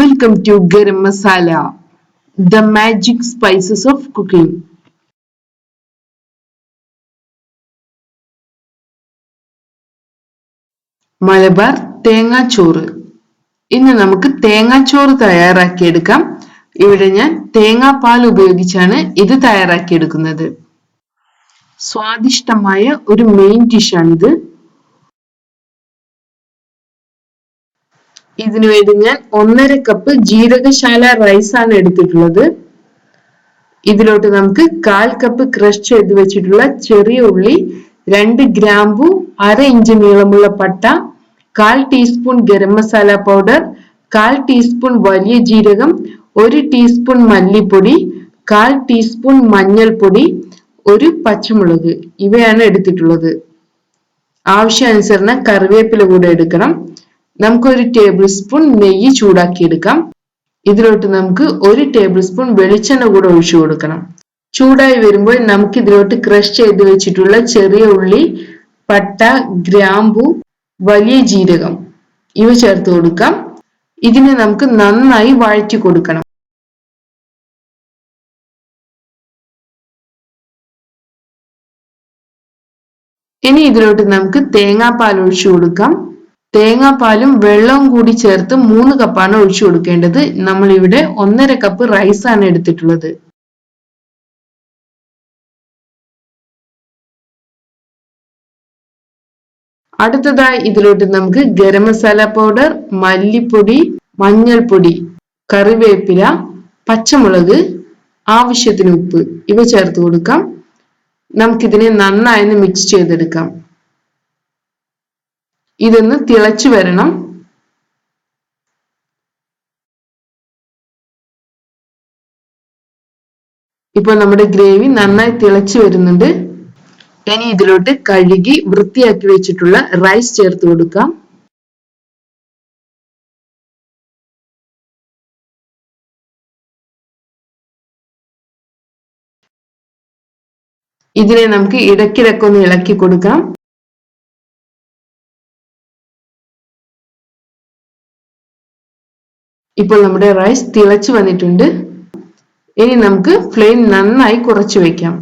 Welcome to garam masala the magic spices of cooking Malabar തേങ്ങാച്ചോറ്. ഇന്ന് നമുക്ക് തേങ്ങാച്ചോറ് തയ്യാറാക്കിയെടുക്കാം. ഇവിടെ ഞാൻ തേങ്ങാപ്പാൽ ഉപയോഗിച്ചാണ് ഇത് തയ്യാറാക്കിയെടുക്കുന്നത്. സ്വാദിഷ്ടമായ ഒരു മെയിൻ ഡിഷാണിത് ഇതിനു വേണ്ടി ഞാൻ ഒന്നര കപ്പ് ജീരകശാല റൈസ് ആണ് എടുത്തിട്ടുള്ളത്. ഇതിലോട്ട് നമുക്ക് കാൽ കപ്പ് ക്രഷ് ചെയ്ത് വെച്ചിട്ടുള്ള ചെറിയ ഉള്ളി രണ്ട് ഗ്രാമ്പു അര ഇഞ്ച് നീളമുള്ള പട്ട കാൽ ടീസ്പൂൺ ഗരം മസാല പൗഡർ കാൽ ടീസ്പൂൺ വലിയ ജീരകം ഒരു ടീസ്പൂൺ മല്ലിപ്പൊടി കാൽ ടീസ്പൂൺ മഞ്ഞൾപ്പൊടി ഒരു പച്ചമുളക് ഇവയാണ് എടുത്തിട്ടുള്ളത്. ആവശ്യാനുസരണം കറിവേപ്പില കൂടെ എടുക്കണം. നമുക്കൊരു ടേബിൾ സ്പൂൺ നെയ്യ് ചൂടാക്കിയെടുക്കാം. ഇതിലോട്ട് നമുക്ക് ഒരു ടേബിൾ സ്പൂൺ വെളിച്ചെണ്ണ കൂടെ ഒഴിച്ചു കൊടുക്കണം. ചൂടായി വരുമ്പോൾ നമുക്ക് ഇതിലോട്ട് ക്രഷ് ചെയ്ത് വെച്ചിട്ടുള്ള ചെറിയ ഉള്ളി പട്ട ഗ്രാമ്പു വലിയ ജീരകം ഇവ ചേർത്ത് കൊടുക്കാം. ഇതിനെ നമുക്ക് നന്നായി വഴറ്റി കൊടുക്കണം. ഇനി ഇതിലോട്ട് നമുക്ക് തേങ്ങാപ്പാൽ ഒഴിച്ചു കൊടുക്കാം. തേങ്ങാപ്പാലും വെള്ളവും കൂടി ചേർത്ത് മൂന്ന് കപ്പാണ് ഒഴിച്ചു കൊടുക്കേണ്ടത്. നമ്മൾ ഇവിടെ ഒന്നര കപ്പ് റൈസ് ആണ് എടുത്തിട്ടുള്ളത്. അടുത്തതായി ഇതിലോട്ട് നമുക്ക് ഗരം മസാല പൗഡർ മല്ലിപ്പൊടി മഞ്ഞൾപ്പൊടി കറിവേപ്പില പച്ചമുളക് ആവശ്യത്തിന് ഉപ്പ് ഇവ ചേർത്ത് കൊടുക്കാം. നമുക്കിതിനെ നന്നായി മിക്സ് ചെയ്തെടുക്കാം. ഇതൊന്ന് തിളച്ചു വരണം. ഇപ്പോൾ നമ്മുടെ ഗ്രേവി നന്നായി തിളച്ചു വരുന്നുണ്ട്. ഇനി ഇതിലോട്ട് കഴുകി വൃത്തിയാക്കി വെച്ചിട്ടുള്ള റൈസ് ചേർത്ത് കൊടുക്കാം. ഇതിനെ നമുക്ക് ഇടയ്ക്കിടയ്ക്കൊന്ന് ഇളക്കി കൊടുക്കാം. ഇപ്പോൾ നമ്മുടെ റൈസ് തിളച്ചു വന്നിട്ടുണ്ട്. ഇനി നമുക്ക് ഫ്ലെയിം നന്നായി കുറച്ച് വയ്ക്കാം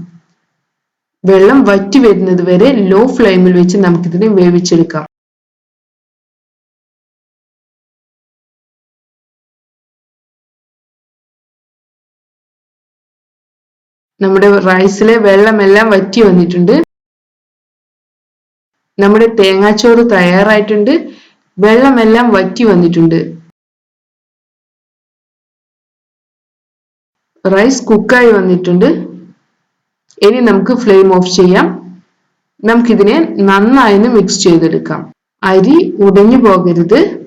വെള്ളം വറ്റി വരുന്നത് വരെ ലോ ഫ്ലെയിമിൽ വെച്ച് നമുക്കിതിനെ വേവിച്ചെടുക്കാം. നമ്മുടെ റൈസിലെ വെള്ളമെല്ലാം വറ്റി വന്നിട്ടുണ്ട്. നമ്മുടെ തേങ്ങാച്ചോറ് തയ്യാറായിട്ടുണ്ട്. വെള്ളമെല്ലാം വറ്റി വന്നിട്ടുണ്ട്. റൈസ് കുക്കായി വന്നിട്ടുണ്ട്. ഇനി നമുക്ക് ഫ്ലെയിം ഓഫ് ചെയ്യാം. നമുക്കിതിനെ നന്നായി മിക്സ് ചെയ്തെടുക്കാം. അരി ഉടഞ്ഞു പോകരുത്.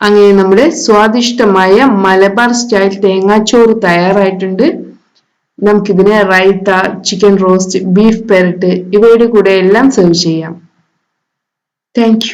അങ്ങനെ നമ്മുടെ സ്വാദിഷ്ടമായ മലബാർ സ്റ്റൈൽ തേങ്ങാച്ചോറ് തയ്യാറായിട്ടുണ്ട്. നമുക്കിതിനെ റൈത്ത ചിക്കൻ റോസ്റ്റ് ബീഫ് പെരട്ട് ഇവയുടെ കൂടെ എല്ലാം സെർവ് ചെയ്യാം. താങ്ക്